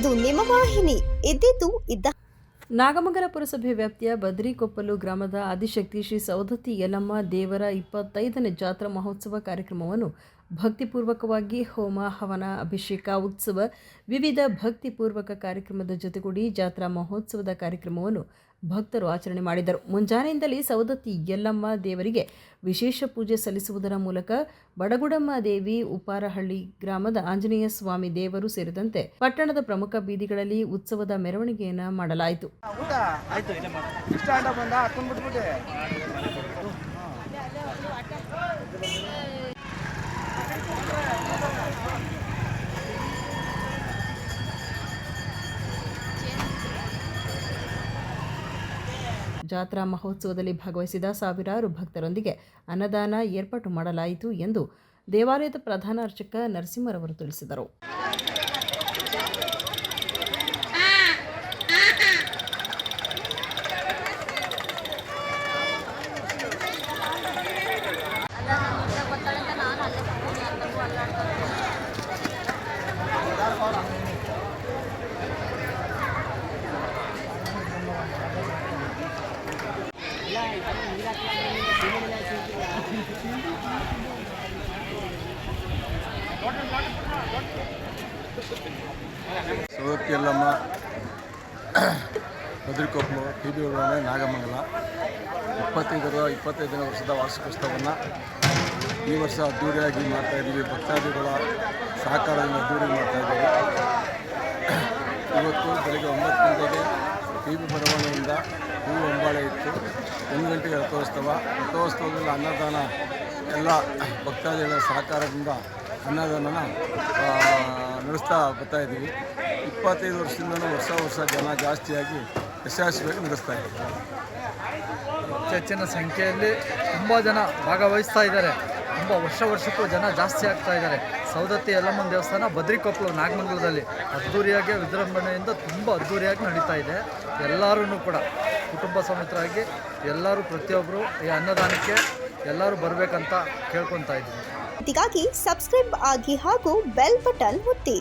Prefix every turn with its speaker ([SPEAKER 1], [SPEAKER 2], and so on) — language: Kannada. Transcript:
[SPEAKER 1] ನಿಮ್ಮ ವಾಹಿನಿ. ಇದ್ದಿದ್ದು ಇದ್ದ
[SPEAKER 2] ನಾಗಮಂಗಲ ಪುರಸಭೆ ವ್ಯಾಪ್ತಿಯ ಬದ್ರಿಕೊಪ್ಪಲು ಗ್ರಾಮದ ಆದಿಶಕ್ತಿ ಶ್ರೀ ಸೌದತ್ತಿ ಯಲಮ್ಮ ದೇವರ ಇಪ್ಪತ್ತೈದನೇ ಜಾತ್ರಾ ಮಹೋತ್ಸವ ಕಾರ್ಯಕ್ರಮವನ್ನು ಭಕ್ತಿಪೂರ್ವಕವಾಗಿ ಹೋಮ, ಹವನ, ಅಭಿಷೇಕ, ಉತ್ಸವ, ವಿವಿಧ ಭಕ್ತಿಪೂರ್ವಕ ಕಾರ್ಯಕ್ರಮದ ಜೊತೆಗೂಡಿ ಜಾತ್ರಾ ಮಹೋತ್ಸವದ ಕಾರ್ಯಕ್ರಮವನ್ನು ಭಕ್ತರು ಆಚರಣೆ ಮಾಡಿದರು. ಮುಂಜಾನೆಯಿಂದಲೇ ಸವದತ್ತಿ ಯಲ್ಲಮ್ಮ ದೇವರಿಗೆ ವಿಶೇಷ ಪೂಜೆ ಸಲ್ಲಿಸುವುದರ ಮೂಲಕ ಬಡಗುಡಮ್ಮ ದೇವಿ ಉಪಾರಹಳ್ಳಿ ಗ್ರಾಮದ ಆಂಜನೇಯ ಸ್ವಾಮಿ ದೇವರು ಸೇರಿದಂತೆ ಪಟ್ಟಣದ ಪ್ರಮುಖ ಬೀದಿಗಳಲ್ಲಿ ಉತ್ಸವದ ಮೆರವಣಿಗೆಯನ್ನು ಮಾಡಲಾಯಿತು. ಜಾತ್ರಾ ಮಹೋತ್ಸವದಲ್ಲಿ ಭಾಗವಹಿಸಿದ ಸಾವಿರಾರು ಭಕ್ತರೊಂದಿಗೆ ಅನ್ನದಾನ ಏರ್ಪಾಟು ಮಾಡಲಾಯಿತು ಎಂದು ದೇವಾಲಯದ ಪ್ರಧಾನ ಅರ್ಚಕ ನರಸಿಂಹರವರು ತಿಳಿಸಿದರು.
[SPEAKER 3] ಯಲ್ಲಮ್ಮ ಬದ್ರಿಕೊಪ್ಪಲು ಟಿ ಬಿ ಉಡಾವಣೆ ನಾಗಮಂಗಲ. ಇಪ್ಪತ್ತೈದರ ಇಪ್ಪತ್ತೈದನೇ ವರ್ಷದ ವಾರ್ಷಿಕೋತ್ಸವವನ್ನು ಈ ವರ್ಷ ಅದ್ದೂರಿಯಾಗಿ ಮಾಡ್ತಾ ಇದ್ದೀವಿ. ಭಕ್ತಾದಿಗಳ ಸಹಕಾರದಿಂದ ಅದ್ದೂರಿ ಮಾಡ್ತಾ ಇದ್ದೀವಿ. ಇವತ್ತು ಬೆಳಗ್ಗೆ ಒಂಬತ್ತು ಗಂಟೆಗೆ ಬಿ ಬರವಣೆಯಿಂದ ಹೂ ಹೊಂಬಾಳೆ ಇತ್ತು. ಒಂದು ಗಂಟೆಗೆ ರಥೋತ್ಸವ. ರಥೋತ್ಸವದಲ್ಲಿ ಅನ್ನದಾನ ಎಲ್ಲ ಭಕ್ತಾದಿಗಳ ಸಹಕಾರದಿಂದ ಅನ್ನದಾನನ ನಡೆಸ್ತಾ ಬರ್ತಾ ಇದ್ದೀವಿ. ಇಪ್ಪತ್ತೈದು ವರ್ಷದಿಂದಲೂ ವರ್ಷ ವರ್ಷ ಜನ ಜಾಸ್ತಿಯಾಗಿ ಯಶಸ್ವಿಯಾಗಿ ನಡೆಸ್ತಾ ಇದ್ದೀವಿ
[SPEAKER 4] ಹೆಚ್ಚಿನ ಸಂಖ್ಯೆಯಲ್ಲಿ ತುಂಬ ಜನ ಭಾಗವಹಿಸ್ತಾ ಇದ್ದಾರೆ. ತುಂಬ ವರ್ಷ ವರ್ಷಕ್ಕೂ ಜನ ಜಾಸ್ತಿ ಆಗ್ತಾ ಇದ್ದಾರೆ. ಸೌದತ್ತಿ ಯಲ್ಲಮ್ಮನ ದೇವಸ್ಥಾನ ಬದ್ರಿಕೊಪ್ಪಲು ನಾಗಮಂಗಲದಲ್ಲಿ ಅದ್ಧೂರಿಯಾಗಿ ವಿಜೃಂಭಣೆಯಿಂದ ತುಂಬ ಅದ್ಧೂರಿಯಾಗಿ ನಡೀತಾ ಇದೆ. ಎಲ್ಲರೂ ಕೂಡ ಕುಟುಂಬ ಸಮೇತರಾಗಿ ಎಲ್ಲರೂ ಪ್ರತಿಯೊಬ್ಬರು ಈ ಅನ್ನದಾನಕ್ಕೆ ಎಲ್ಲರೂ ಬರಬೇಕಂತ ಕೇಳ್ಕೊತಾ ಇದ್ದೀನಿ.
[SPEAKER 1] ಇದಕ್ಕಾಗಿ ಸಬ್ಸ್ಕ್ರೈಬ್ ಆಗಿ ಹಾಗೂ ಬೆಲ್ ಬಟನ್ ಒತ್ತಿ.